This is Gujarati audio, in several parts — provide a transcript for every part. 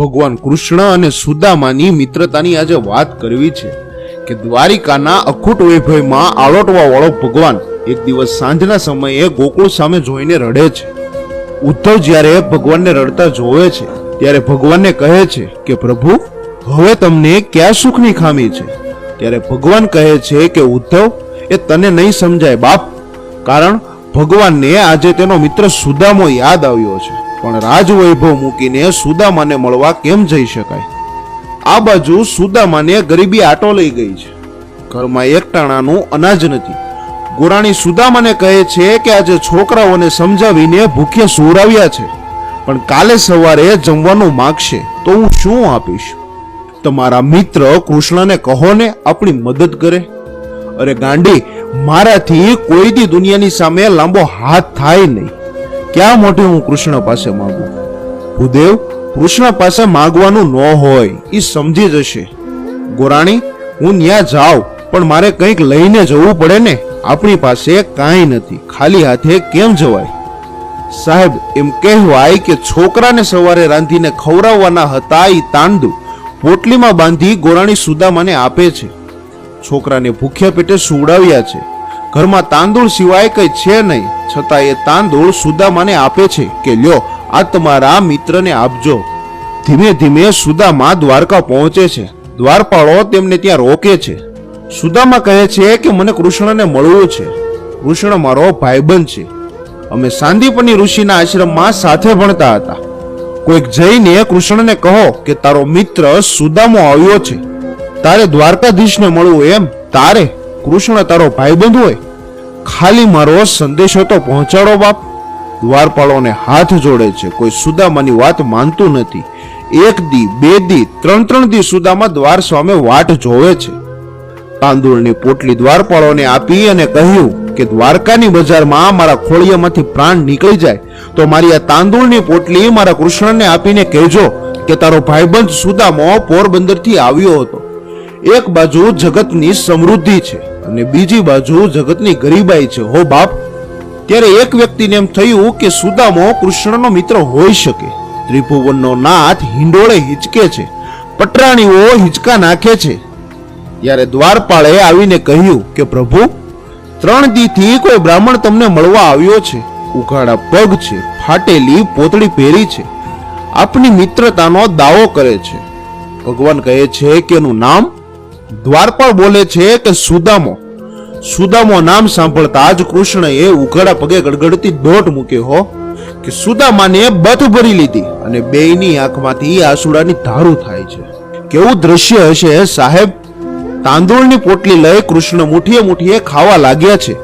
ભગવાન કૃષ્ણ અને સુદામાની મિત્રતાની આજે વાત કરવી છે કે દ્વારિકાના અખૂટ વૈભવમાં આલોટવા વાળો ભગવાન એક દિવસ સાંજના સમયે ગોકુળ સામે જોઈને રડે છે. ઉદ્ધવ જ્યારે ભગવાનને રડતા જોવે છે, ત્યારે ભગવાનને કહે છે કે, પ્રભુ, હવે તમને ક્યાં સુખની ખામી છે? ત્યારે ભગવાન કહે છે કે, ઉદ્ધવ, એ તને નહીં સમજાય બાપ, કારણ ભગવાનને આજે તેનો મિત્ર સુદામો યાદ આવ્યો છે. પણ રાજવૈભવ મૂકીને સુદામાને મળવા કેમ જઈ શકાય? આ બાજુ સુદામાને ગરીબી આટો લઈ ગઈ છે. ઘરમાં એક ટાણાનું અનાજ નથી. ગોરાણી સુદામાને કહે છે કે આજે છોકરાઓને સમજાવીને ભૂખ્યા સુવરાવ્યા છે. પણ કાલે સવારે જમવાનું માગશે તો હું શું આપીશ? તમારા મિત્ર કૃષ્ણને કહો ને આપણી મદદ કરે. અરે ગાંડી, મારાથી કોઈ દી દુનિયાની સામે લાંબો હાથ થાય નહીં. ક્યાં મોઢે હું કૃષ્ણ પાસે માગું? ભૂદેવ, કૃષ્ણ પાસે માગવાનું ન હોય એ સમજી જશે. ગોરાણી, હું ત્યાં જાઉં, પણ મારે કંઈક લઈને જવું પડે ને? આપણી પાસે કાંઈ નથી. ખાલી હાથે કેમ જવાય? સાહેબ, એમ કહેવાય કે છોકરાને સવારે રાંધીને ખવડાવવાના હતા એ તાંદુ પોટલીમાં બાંધી ગોરાણી સુદામાને આપે છે. છોકરાને ભૂખ્યા પેટે સુવડાવ્યા છે. ઘરમાં તાંદૂળ સિવાય કંઈ છે નહીં. છતાં એ તાંદૂળ સુદામાને આપે છે કે લ્યો, આ તમારા મિત્રને આપજો. ધીમે ધીમે સુદામા દ્વારકા પહોંચે છે. દ્વારપાળો તેમને ત્યાં રોકે છે. સુદામા કહે છે કે મને કૃષ્ણને મળવું છે. કૃષ્ણ મારો ભાઈબંધ છે. અમે સાંદીપની ઋષિના આશ્રમમાં સાથે ભણતા હતા. કોઈક જઈને કૃષ્ણને કહો કે તારો મિત્ર સુદામો આવ્યો છે. તારે દ્વારકાધીશને મળવું એમ? તારે? કૃષ્ણ તારો ભાઈબંધ હોય, ખાલી મારો સંદેશો તો પહોંચાડો બાપ. દ્વારપાળોને હાથ જોડે છે, કોઈ સુદામાની વાત માનતું નથી. એક દી, બે દી, ત્રણ ત્રણ દી સુદામા દ્વાર સ્વામે વાટ જોવે છે. તાંદુળની પોટલી દ્વારપાળોને આપી અને કહ્યું કે, દ્વારકાની બજારમાં મારા ખોળિયામાંથી પ્રાણ નીકળી જાય, તો મારી આ તાંદુળની પોટલી મારા કૃષ્ણને આપીને કહેજો કે, તારો ભાઈબંધ સુદામો પોરબંદરથી આવ્યો હતો. એક બાજુ જગતની સમૃદ્ધિ છે. અને બીજી બાજુ જગતની ગરીબાઈ છે. હો બાપ, ત્યારે એક વ્યક્તિને એમ થયું કે સુદામો કૃષ્ણનો મિત્ર હોઈ શકે. ત્રિભુવનનો નાથ હિંડોળે હિચકે છે. પટરાણીઓ હિંચકા નાખે છે. ત્યારે દ્વારપાળે આવીને કહ્યું કે પ્રભુ, ત્રણ દીથી કોઈ બ્રાહ્મણ તમને મળવા આવ્યો છે. ઉઘાડા પગ છે, ફાટેલી પોતળી પહેરી છે. આપની મિત્રતાનો દાવો કરે છે. ભગવાન કહે છે કે એનું નામ દ્વારપાળ બોલે છે કે સુદામો. સુદામો નામ સાંભળતા જ કૃષ્ણએ ઉઘાડા પગે ગડગડતી દોટ મૂક્યો હો, કે સુદામાને બથ ભરી લીધી અને બેયની આંખમાંથી આસુડાની ધારું થાય છે. કેવું દ્રશ્ય હશે સાહેબ? તાંદૂળની પોટલી લઈ કૃષ્ણ મુઠીએ મુઠીએ ખાવા લાગ્યા છે.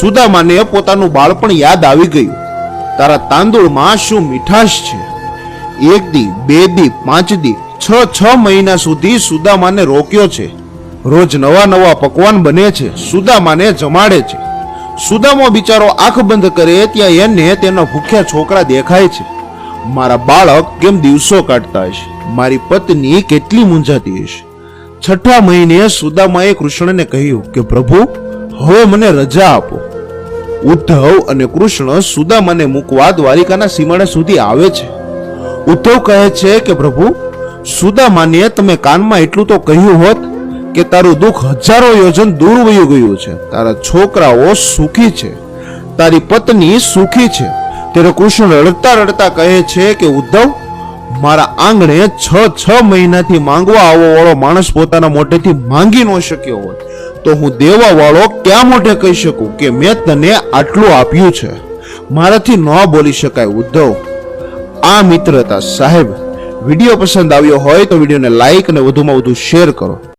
સુદામાને પોતાનું બાળપણ યાદ આવી ગયું. તારા તાંદૂળમાં શું મીઠાશ છે? એક દી, બે દી, પાંચ દી છ છ મહિના સુધી સુદામાને રોક્યો છે. રોજ નવા નવા પકવાન બને છે, સુદામાને જમાડે છે. સુદામો બિચારો આંખ બંધ કરે ત્યાં એને તેના ભૂખ્યા છોકરા દેખાય છે. મારા બાળક કેમ દિવસો કાઢતા હશે? મારી પત્ની કેટલી મૂંઝાતી હશે? છઠ્ઠા મહિને સુદામાએ કૃષ્ણને કહ્યું કે, પ્રભુ, હવે મને રજા આપો. ઉદ્ધવ અને કૃષ્ણ સુદામાને મૂકવા દ્વારિકાના સીમાડા સુધી આવે છે. ઉદ્ધવ કહે છે કે, પ્રભુ સુદામાને તમે કાનમાં એટલું તો કહ્યું હોત કે તારું દુઃખ હજારો યોજન દૂર વયું ગયું છે. તારા છોકરાઓ સુખી છે. તારી પત્ની સુખી છે. ત્યારે કૃષ્ણ રડતા રડતા કહે છે કે, ઉદ્ધવ, મારા આંગણે છ છ મહિનાથી માંગવા આવો વાળો માણસ પોતાના મોઢેથી માંગી ન શક્યો હોય તો હું દેવા વાળો ક્યાં મોઢે કહી શકું કે, મેં તને આટલું આપ્યું છે. મારાથી ન બોલી શકાય, ઉદ્ધવ. આ મિત્રતા સાહેબ વીડિયો પસંદ આવ્યો હોય તો વિડીયોને લાઈક અને વધુમાં વધુ શેર કરો.